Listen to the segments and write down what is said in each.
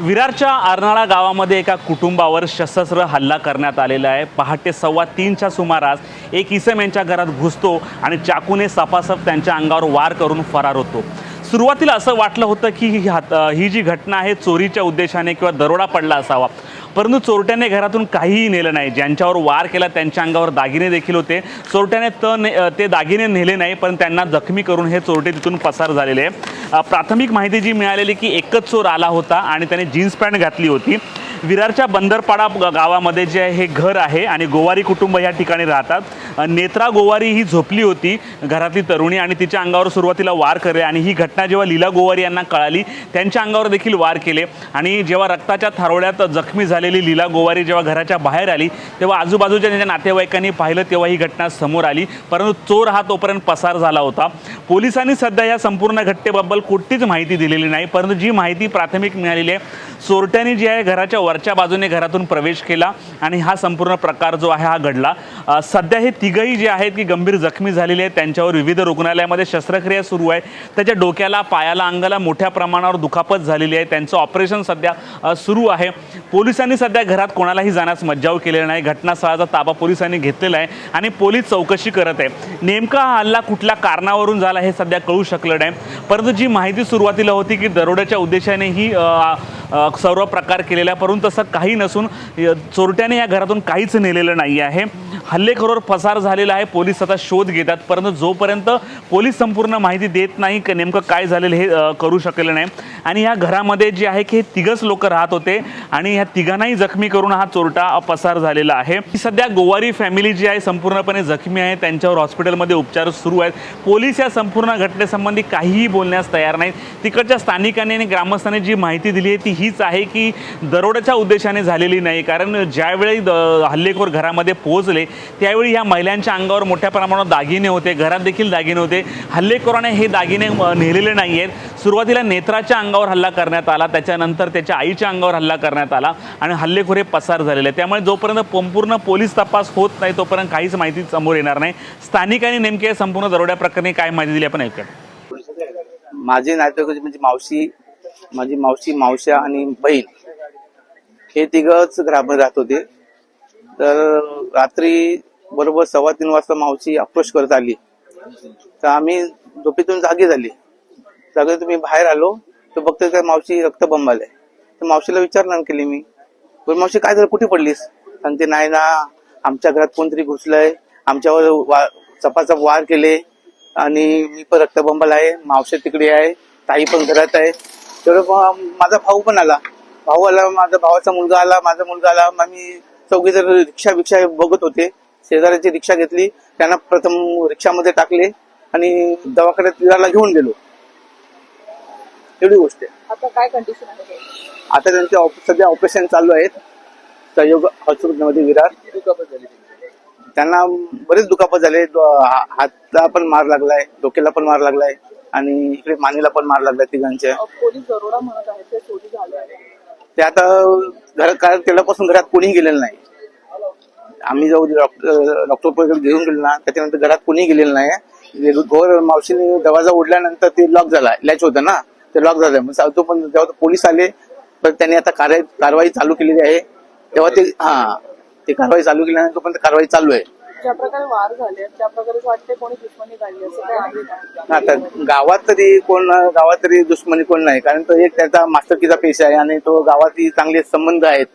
विरारच्या आरनाळा गावामध्ये एका कुटुंबावर सशस्त्र हल्ला करण्यात आलेला आहे. पहाटे सव्वा तीनच्या सुमारास एक इसम यांच्या घरात घुसतो आणि चाकूने सपासप त्यांच्या अंगावर वार करून फरार होतो. सुरुवातीला असं वाटलं होतं की ही हात ही जी घटना आहे चोरीच्या उद्देशाने किंवा दरोडा पडला असावा. परंतु चोरट्याने घरातून काहीही नेलं नाही. ज्यांच्यावर वार केला त्यांच्या अंगावर दागिने देखील होते. चोरट्याने त ने ते दागिने नेले नाही पण त्यांना जखमी करून हे चोरटे तिथून पसार झालेले. आहे प्राथमिक माहिती जी मिळालेली की एकच चोर आला होता आणि त्याने जीन्स पॅन्ट घातली होती. विरारच्या बंदरपाडा ग- गावामध्ये जे आहे हे घर आहे आणि गोवारी कुटुंब या ठिकाणी राहतात. नेत्रा गोवारी ही झोपली होती घरातली तरुणी आणि तिच्या अंगावर सुरुवातीला वार करे आणि ही घटना जेव्हा लीला गोवारी यांना कळाली त्यांच्या अंगावर देखील वार केले. आणि जेव्हा रक्ताच्या थारोळ्यात जखमी झालेली लीला गोवारी जेव्हा घराच्या बाहेर आली तेव्हा आजूबाजूच्या त्यांच्या नातेवाईकांनी पाहिलं तेव्हा ही घटना समोर आली. परंतु चोर हा तोपर्यंत पसार झाला होता. पोलिसांनी सध्या या संपूर्ण घटनेबद्दल कुठलीच माहिती दिलेली नाही परंतु जी माहिती प्राथमिक मिळालेली आहे चोरट्याने जी आहे घराच्या वरच्या बाजूने घरातून प्रवेश केला आणि हा संपूर्ण प्रकार जो आहे हा घडला. सध्या हे तिघही जे आहेत की गंभीर जखमी झालेले आहेत. त्यांच्यावर विविध रुग्णालयामध्ये शस्त्रक्रिया सुरू आहे. त्याच्या डोक्याला पायाला अंगाला मोठ्या प्रमाणावर दुखापत झालेली आहे. त्यांचं ऑपरेशन सध्या सुरू आहे. पोलिसांनी सध्या घरात कोणालाही जाण्यास मज्जाव केलेला नाही. घटनास्थळाचा ताबा पोलिसांनी घेतलेला आहे आणि पोलीस चौकशी करत आहे. नेमका हा हल्ला कुठल्या कारणावरून झाला हे सध्या कळू शकलं नाही. परंतु जी माहिती सुरुवातीला होती की दरोड्याच्या उद्देशाने ही आ, सर्व प्रकार केलेला आहे परंतु तसं काही नसून चोरट्याने या घरातून काहीच नेलेलं नाही आहे. हल्लेखोरावर पसार झालेला आहे पोलीस आता शोध घेतात परंतु जोपर्यंत पोलीस संपूर्ण माहिती देत नाही का नेमकं काय झालेलं हे करू शकलेलं नाही. आणि ह्या घरामध्ये जे आहे की हे तिघंच लोक राहत होते आणि ह्या तिघांनाही जखमी करून हा चोरटा पसार झालेला आहे. सध्या गोवारी फॅमिली जी आहे संपूर्णपणे जखमी आहे त्यांच्यावर हॉस्पिटलमध्ये उपचार सुरू आहेत. पोलीस या संपूर्ण घटनेसंबंधी काहीही बोलण्यास तयार नाहीत. तिकडच्या स्थानिकांनी आणि ग्रामस्थांनी जी माहिती दिली आहे ती हीच आहे की दरोड्याच्या उद्देशाने झालेली नाही. कारण ज्यावेळी द हल्लेखोर घरामध्ये पोहोचले त्यावेळी ह्या महिलांच्या अंगावर मोठ्या प्रमाणावर दागिने होते. घरात देखील दागिने होते. हल्लेखोराने हे दागिने नेलेले नाही आहेत सुरुवातीला नेत्राच्या अंगावर हल्ला करण्यात आला. त्याच्यानंतर त्याच्या आईच्या अंगावर हल्ला करण्यात आला आणि हल्लेखोर हे पसार झालेले आहेत. त्यामुळे जोपर्यंत संपूर्ण पोलीस तपास होत नाही तोपर्यंत काहीच माहिती समोर येणार नाही. स्थानिकांनी नेमके संपूर्ण दरोड्या प्रकरणी काय माहिती दिली आपण ऐकूया. माझे नातेवाईक म्हणजे मावशी माझी मावशी मावश्या आणि बहीण हे तिघच घरामध्ये राहत होते. तर रात्री बरोबर सव्वा तीन वाजता मावशी अप्रोच करत आली. तर आम्ही झोपेतून जागी झाली. जागे तुम्ही बाहेर आलो तर बघतो काय मावशी रक्तबंब आहे तर मावशीला विचारणार केली मी. पण मावशी काय झालं? कुठे पडलीस? आणि ते नाही ना आमच्या घरात कोणतरी घुसलंय. आमच्यावर वा चपाचप वार केले. आणि मी पण रक्तबंबल आहे. मावशी तिकडे आहे. ताई पण घरात आहे. तेवढं माझा भाऊ पण आला. भाऊ आला माझा भावाचा मुलगा आला माझा मुलगा आला. मग आम्ही चौघी जण रिक्षा बिक्षा बघत होते. शेजाऱ्याची रिक्षा घेतली. त्यांना प्रथम रिक्षामध्ये टाकले आणि दवाखान्यात घेऊन गेलो. एवढी गोष्ट आहे. आता काय कंडिशन आहे त्याची? आता त्यांचे ऑप- सध्या ऑपरेशन चालू आहेत. सहयोग हॉस्पिटलमध्ये विरार. त्यांना बरेच दुखापत झाले. हातला पण मार लागलाय डोक्याला पण मार लागलाय. आणि इकडे मानेला पण मार लागलाय तिघांच्या अ, पोलीस दरोडा म्हणत आहेत ते चोरी आता घरात कारण तेव्हापासून घरात कोणी गेलेलं नाही. आम्ही जाऊ डॉक्टर डॉक्टर घेऊन गेलो ना त्याच्यानंतर घरात कोणी गेलेलं नाही. घोर मावशीने दरवाजा उडल्यानंतर ते लॉक झाला लॅच होतं ना ते लॉक झालं. मग तो पण जेव्हा तो पोलीस आले तर त्यांनी आता कारवाई कारवाई चालू केलेली आहे. तेव्हा ते हा ते कारवाई चालू केल्यानंतर पण कारवाई चालू आहे. ज्या प्रकारे वार झाले त्या प्रकारे वाटते कोणी दुश्मनी काढली असं काही आहे का? आता गावात तरी कोण गावात तरी दुश्मनी कोण नाही कारण तो एक त्याचा मास्तरकीचा पेशा आहे आणि तो गावातही चांगले संबंध आहेत.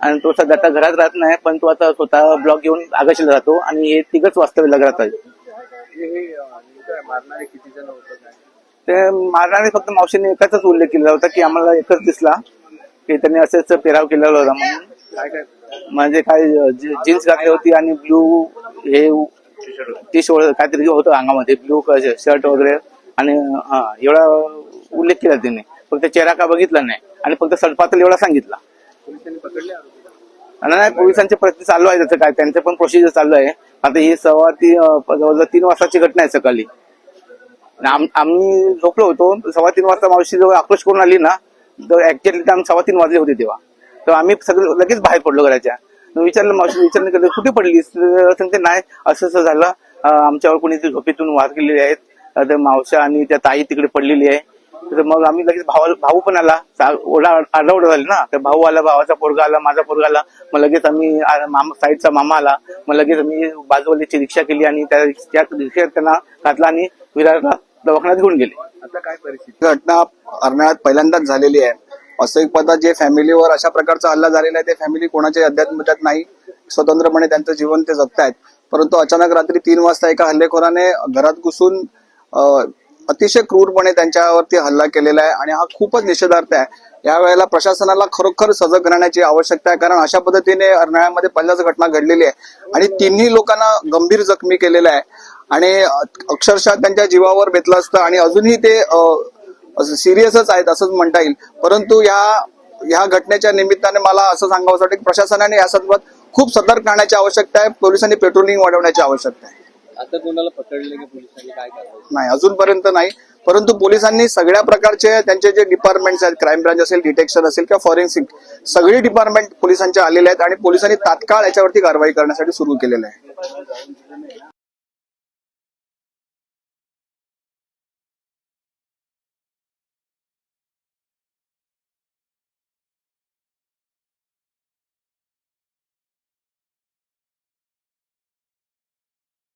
आणि तो सध्या आता घरात राहत नाही पण तो आता स्वतः ब्लॉग घेऊन आगाशीला राहतो आणि हे तिघच वास्तव्य लग्नात आहे ते मारणारे फक्त मावशीने एकाचाच उल्लेख केलेला होता की आम्हाला एकच दिसला की त्यांनी असेच पेराव केलेला होता म्हणून. म्हणजे काय जीन्स घातली होती आणि ब्लू हे टी शर्ट काहीतरी होतं अंगामध्ये ब्लू शर्ट वगैरे. आणि हा एवढा उल्लेख केला त्यांनी फक्त चेहरा का बघितला नाही. आणि फक्त सडपातल एवढा सांगितला. आणि नाही पोलिसांचे प्रयत्न चालू आहे त्याचं. काय त्यांचं पण प्रोसिजर चालू आहे. आता ही सव्वा ती जवळजवळ तीन वाजताची घटना आहे सकाळी. आम- आम्ही झोपलो होतो. सव्वा तीन वाजता मावशी जवळ आक्रोश करून आली ना तर ऍक्च्युअली आम्ही सव्वा तीन वाजले होते तेव्हा. तर आम्ही सगळे लगेच बाहेर पडलो घराच्या. विचारलं मावशी विचारलं केलं कुठे पडलीस? तर सांगते नाही असं असं झालं. आमच्यावर कोणी ते झोपेतून वार केलेले आहेत. तर त्या मावशा आणि त्या ताई तिकडे पडलेली आहे. तर मग आम्ही लगेच भाऊ भाऊ पण आला. सा- ओढा आरडाओरडा झाली ना. तर भाऊ आला भावाचा पोरगा आला माझा पोरगा आला. मग लगेच आम्ही मामा साईडचा मामा आला. मग लगेच आम्ही बाजूवाल्याची रिक्षा केली आणि त्या त्या रिक्षात त्यांना घातला आणि विरारला दवाखान्यात घेऊन गेले. आता काय परिस्थिती? घटना अर्नाळ्यात पहिल्यांदाच झालेली आहे. वास्तविक पदात जे फॅमिलीवर अशा प्रकारचा हल्ला झालेला आहे ते फॅमिली कोणाच्या अध्यात्मतात नाही. स्वतंत्रपणे त्यांचं जीवन ते जगतायत परंतु अचानक रात्री तीन वाजता एका हल्लेखोराने घरात घुसून अतिशय क्रूरपणे त्यांच्यावरती हल्ला केलेला आहे आणि हा खूपच निषेधार्थ आहे. या वेळेला प्रशासनाला खरोखर सजग राहण्याची आवश्यकता आहे कारण अशा पद्धतीने अर्नाळ्यामध्ये पहिल्याच घटना घडलेली आहे आणि तिन्ही लोकांना गंभीर जखमी केलेलं आहे. आणि अक्षरशः त्यांच्या जीवावर बेतलं असतं आणि अजूनही ते सिरियसच आहेत असंच म्हणता येईल. परंतु या ह्या घटनेच्या निमित्ताने मला असं सांगावं वाटतं की प्रशासनाने या संदर्भात खूप सतर्क राहण्याची आवश्यकता आहे. पोलिसांनी पेट्रोलिंग वाढवण्याची आवश्यकता आहे. आता कोणाला पकडले की पोलिसांनी काय नाही अजूनपर्यंत नाही. परंतु पोलिसांनी सगळ्या प्रकारचे त्यांचे जे डिपार्टमेंट्स आहेत क्राईम ब्रांच असेल डिटेक्शन असेल किंवा फॉरेन्सिक सगळी डिपार्टमेंट पोलिसांच्या आलेले आहेत आणि पोलिसांनी तात्काळ याच्यावरती कारवाई करण्यासाठी सुरू केलेलं आहे.